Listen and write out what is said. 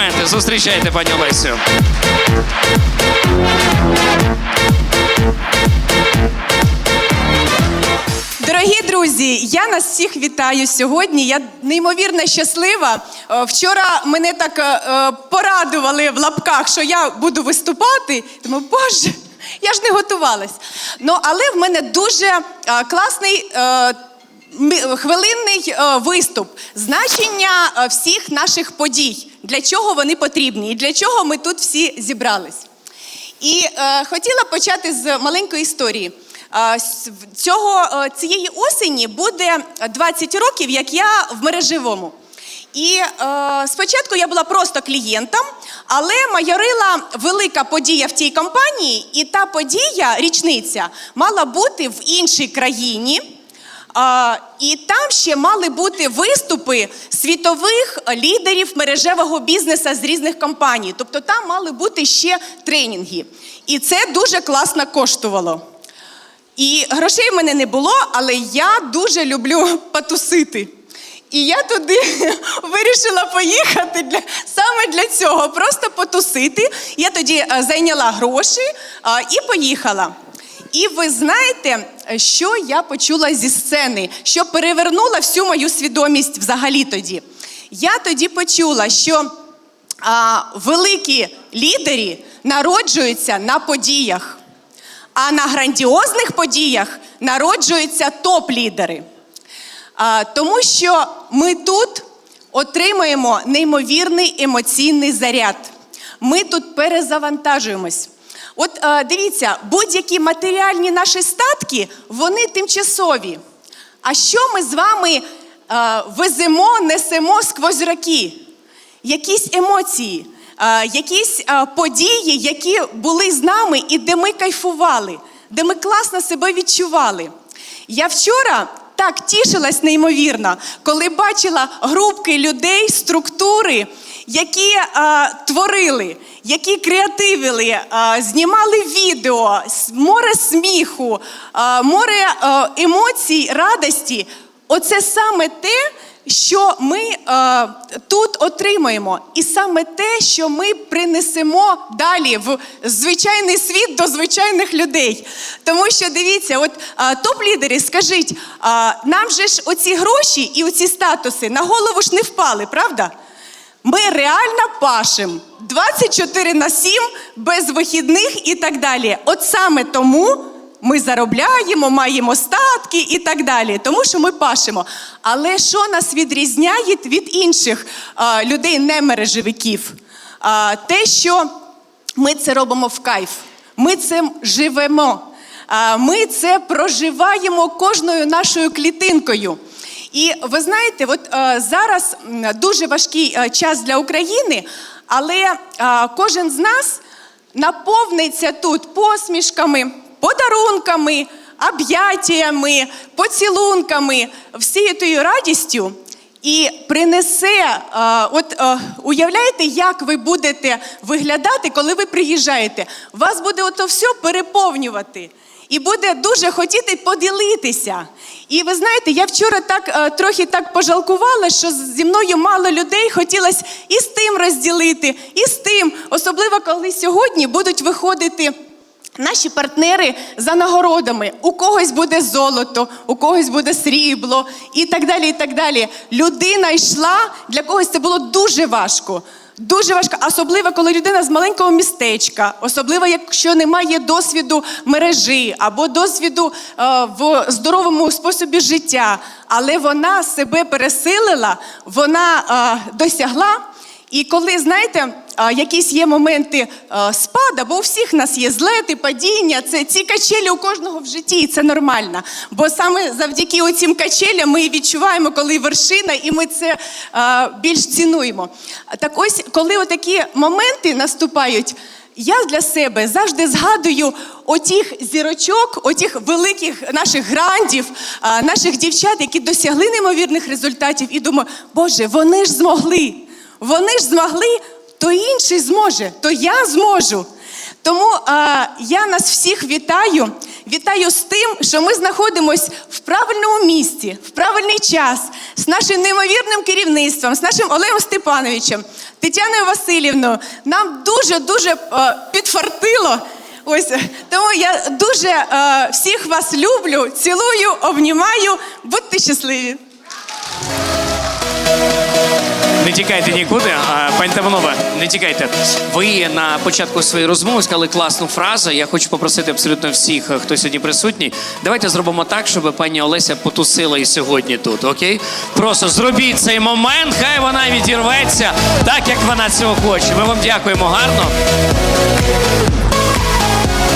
аплодисменти. Зустрічайте пані Олесю. Дорогі друзі, я нас всіх вітаю сьогодні. Я неймовірно щаслива. Е, Вчора мене так е, е, порадували в лапках, що я буду виступати. Думаю, боже, я ж не готувалась. Ну, але в мене дуже класний. е, Хвилинний е, виступ, значення е, всіх наших подій, для чого вони потрібні і для чого ми тут всі зібрались. І е, хотіла почати з маленької історії. Е, цього, цієї осені буде 20 років, як я в мережевому. І е, спочатку я була просто клієнтом, але майорила велика подія в тій компанії, і та подія, річниця, мала бути в іншій країні. І там ще мали бути виступи світових лідерів мережевого бізнесу з різних компаній. Тобто там мали бути ще тренінги. І це дуже класно коштувало. І грошей в мене не було, але я дуже люблю потусити. І я туди вирішила поїхати для, саме для цього, просто потусити. Я тоді е, зайняла гроші і поїхала. І ви знаєте, що я почула зі сцени, що перевернула всю мою свідомість взагалі тоді. Я тоді почула, що а, великі лідери народжуються на подіях, а на грандіозних подіях народжуються топ-лідери. Тому що ми тут отримуємо неймовірний емоційний заряд. Ми тут перезавантажуємось. От е, дивіться, будь-які матеріальні наші статки, вони тимчасові. А що ми з вами е, веземо, несемо сквозь роки? Якісь емоції, е, якісь е, події, які були з нами і де ми кайфували, де ми класно себе відчували. Я вчора так тішилась неймовірно, коли бачила групки людей, структури, які е, творили, які креативили, е, знімали відео, море сміху, е, море е, емоцій, радості. Оце саме те, що ми е, тут отримаємо, і саме те, що ми принесемо далі в звичайний світ до звичайних людей. Тому що дивіться, от е, топ-лідери, скажіть, е, нам же ж оці гроші і оці статуси на голову ж не впали, правда? Ми реально пашем 24 на 7, без вихідних і так далі. От саме тому ми заробляємо, маємо статки і так далі, тому що ми пашемо. Але що нас відрізняє від інших а, людей, не мережевиків? А, те, що ми це робимо в кайф, ми цим живемо. А, Ми це проживаємо кожною нашою клітинкою. І ви знаєте, от е, зараз дуже важкий е, час для України, але е, кожен з нас наповниться тут посмішками, подарунками, об'яттями, поцілунками, всією тією радістю. І принесе, от уявляєте, як ви будете виглядати, коли ви приїжджаєте. Вас буде ото все переповнювати. І буде дуже хотіти поділитися. І ви знаєте, я вчора так е, трохи так пожалкувала, що зі мною мало людей хотілося і з тим розділити, і з тим. Особливо, коли сьогодні будуть виходити. Наші партнери за нагородами. У когось буде золото, у когось буде срібло і так далі. і так далі. Людина йшла, для когось це було дуже важко. Дуже важко, особливо, коли людина з маленького містечка, особливо, якщо немає досвіду мережі або досвіду е, в здоровому способі життя. Але вона себе пересилила, вона е, досягла. І коли, знаєте, якісь є моменти спада, бо у всіх нас є злети, падіння, це ці качелі у кожного в житті, і це нормально. Бо саме завдяки оцім качелям ми відчуваємо, коли вершина, і ми це більш цінуємо. Так ось, коли отакі моменти наступають. Я для себе завжди згадую отіх зірочок, отіх великих наших грандів, наших дівчат, які досягли неймовірних результатів, і думаю, Боже, вони ж змогли. Вони ж змогли, то інший зможе, то я зможу. Тому а, я нас всіх вітаю. Вітаю з тим, що ми знаходимося в правильному місці, в правильний час, з нашим неймовірним керівництвом, з нашим Олегом Степановичем. Тетяною Васильівною. Нам дуже-дуже е, підфартило. Ось тому я дуже е, всіх вас люблю, цілую, обнімаю. Будьте щасливі. Не тікайте нікуди. Пані та не тікайте. Ви на початку своєї розмови сказали класну фразу. Я хочу попросити абсолютно всіх, хто сьогодні присутній. Давайте зробимо так, щоб пані Олеся потусила і сьогодні тут. Окей? Просто зробіть цей момент, хай вона відірветься так, як вона цього хоче. Ми вам дякуємо гарно.